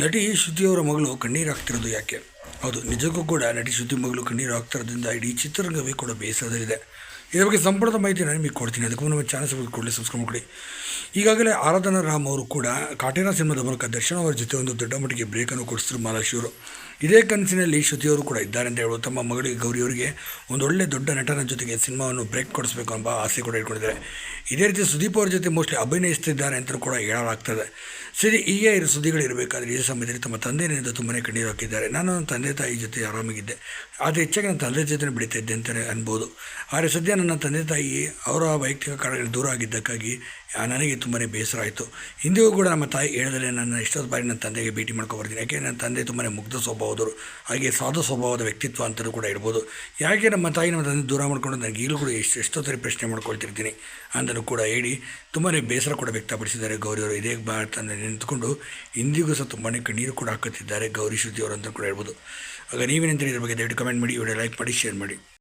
ನಟಿ ಶ್ರುತಿಯವರ ಮಗಳು ಕಣ್ಣೀರು ಹಾಕ್ತಿರೋದು ಯಾಕೆ? ಹೌದು, ನಿಜಕ್ಕೂ ಕೂಡ ನಟಿ ಶ್ರುತಿ ಮಗಳು ಕಣ್ಣೀರು ಹಾಕ್ತಿರೋದ್ರಿಂದ ಇಡೀ ಚಿತ್ರರಂಗವೇ ಕೂಡ ಬೇಸರದಲ್ಲಿದೆ. ಇದರ ಬಗ್ಗೆ ಸಂಪೂರ್ಣ ಮಾಹಿತಿ ನಾನು ನಿಮಗೆ ಕೊಡ್ತೀನಿ. ಅದಕ್ಕೂ ನಮ್ಮ ಚಾನಲ್ ಕೊಡಲಿ ಸಬ್ಸ್ಕ್ರೈಬ್ ಮಾಡಿ ಈಗಾಗಲೇ ಆರಾಧನಾ ರಾಮ್ ಅವರು ಕೂಡ ಕಾಟೇನಾ ಸಿನಿಮಾದ ಮೂಲಕ ದರ್ಶನ್ ಅವರ ಜೊತೆ ಒಂದು ದೊಡ್ಡ ಮಟ್ಟಿಗೆ ಬ್ರೇಕನ್ನು ಕೊಡಿಸಿದ್ರು ಮಹಾಲಕ್ಷ್ಮಿಯವರು ಇದೇ ಕನಸಿನಲ್ಲಿ ಶ್ರುತಿಯವರು ಕೂಡ ಇದ್ದಾರೆ ಅಂತ ಹೇಳುವ ತಮ್ಮ ಮಗಳಿಗೆ ಗೌರಿಯವರಿಗೆ ಒಂದು ಒಳ್ಳೆ ದೊಡ್ಡ ನಟನ ಜೊತೆಗೆ ಸಿನಿಮಾವನ್ನು ಬ್ರೇಕ್ ಕೊಡಿಸ್ಬೇಕು ಎಂಬ ಆಸೆ ಕೂಡ ಇಟ್ಕೊಂಡಿದ್ದಾರೆ. ಇದೇ ರೀತಿ ಸುದೀಪ್ ಅವರ ಜೊತೆ ಮೋಸ್ಟ್ಲಿ ಅಭಿನಯಿಸ್ತಿದ್ದಾರೆ ಅಂತಲೂ ಕೂಡ ಹೇಳಲಾಗ್ತದೆ. ಸರಿ, ಹೀಗೆ ಇರೋ ಸುದ್ದಿಗಳು ಇರಬೇಕಾದ್ರೆ ಈ ಸಮಯದಲ್ಲಿ ತಮ್ಮ ತಂದೆಯಿಂದ ತುಂಬನೇ ಕಣ್ಣೀರು ಹಾಕಿದ್ದಾರೆ. ನಾನು ನನ್ನ ತಂದೆ ತಾಯಿ ಜೊತೆ ಆರಾಮಾಗಿದ್ದೆ. ಆದರೆ ಹೆಚ್ಚಾಗಿ ನನ್ನ ತಂದೆ ಜೊತೆ ಬೆಳೀತಾ ಇದ್ದೆ ಅಂತಲೇ ಅನ್ಬೋದು. ಆದರೆ ಸದ್ಯ ನನ್ನ ತಂದೆ ತಾಯಿ ಅವರ ವೈಯಕ್ತಿಕ ಕಾರಣಗಳು ದೂರ ಆಗಿದ್ದಕ್ಕಾಗಿ ನನಗೆ ತುಂಬಾ ಬೇಸರ ಆಯಿತು. ಹಿಂದಿಗೂ ಕೂಡ ನಮ್ಮ ತಾಯಿ ಹೇಳಿದರೆ ನನ್ನ ಎಷ್ಟೊತ್ತು ಬಾರಿ ನನ್ನ ತಂದೆಗೆ ಭೇಟಿ ಮಾಡ್ಕೊಬರ್ತೀನಿ ಯಾಕೆ ನನ್ನ ತಂದೆ ತುಂಬಾ ಮುಗ್ಧ ಸ್ವಭಾವದವರು, ಹಾಗೆ ಸಾಧು ಸ್ವಭಾವದ ವ್ಯಕ್ತಿತ್ವ ಅಂತಲೂ ಕೂಡ ಇರ್ಬೋದು ಯಾಕೆ ನಮ್ಮ ತಾಯಿ ನಮ್ಮ ತಂದೆ ದೂರ ಮಾಡಿಕೊಂಡು ನನಗೆ ಈಗಲೂ ಕೂಡ ಎಷ್ಟು ಎಷ್ಟೋ ಸರಿ ಪ್ರಶ್ನೆ ಮಾಡ್ಕೊಳ್ತಿರ್ತೀನಿ ಅಂತಲೂ ಕೂಡ ಹೇಳಿ ತುಂಬಾ ಬೇಸರ ಕೂಡ ವ್ಯಕ್ತಪಡಿಸಿದ್ದಾರೆ ಗೌರಿಯವರು. ಇದೇ ತಂದೆ ನಿಂತ್ಕೊಂಡು ಇಂದಿಗೂ ಸಹ ತುಂಬಾ ಕಣ್ಣೀರು ಕೂಡ ಹಾಕುತ್ತಿದ್ದಾರೆ ಗೌರಿ ಶ್ರುತಿಯವರು ಅಂತ ಕೂಡ ಹೇಳ್ಬೋದು. ಆಗ ನೀವೇನಂತ ಇದ್ರ ಬಗ್ಗೆ ದಯವಿಟ್ಟು ಕಮೆಂಟ್ ಮಾಡಿ ವಿಡಿಯೋ ಲೈಕ್ ಮಾಡಿ ಶೇರ್ ಮಾಡಿ.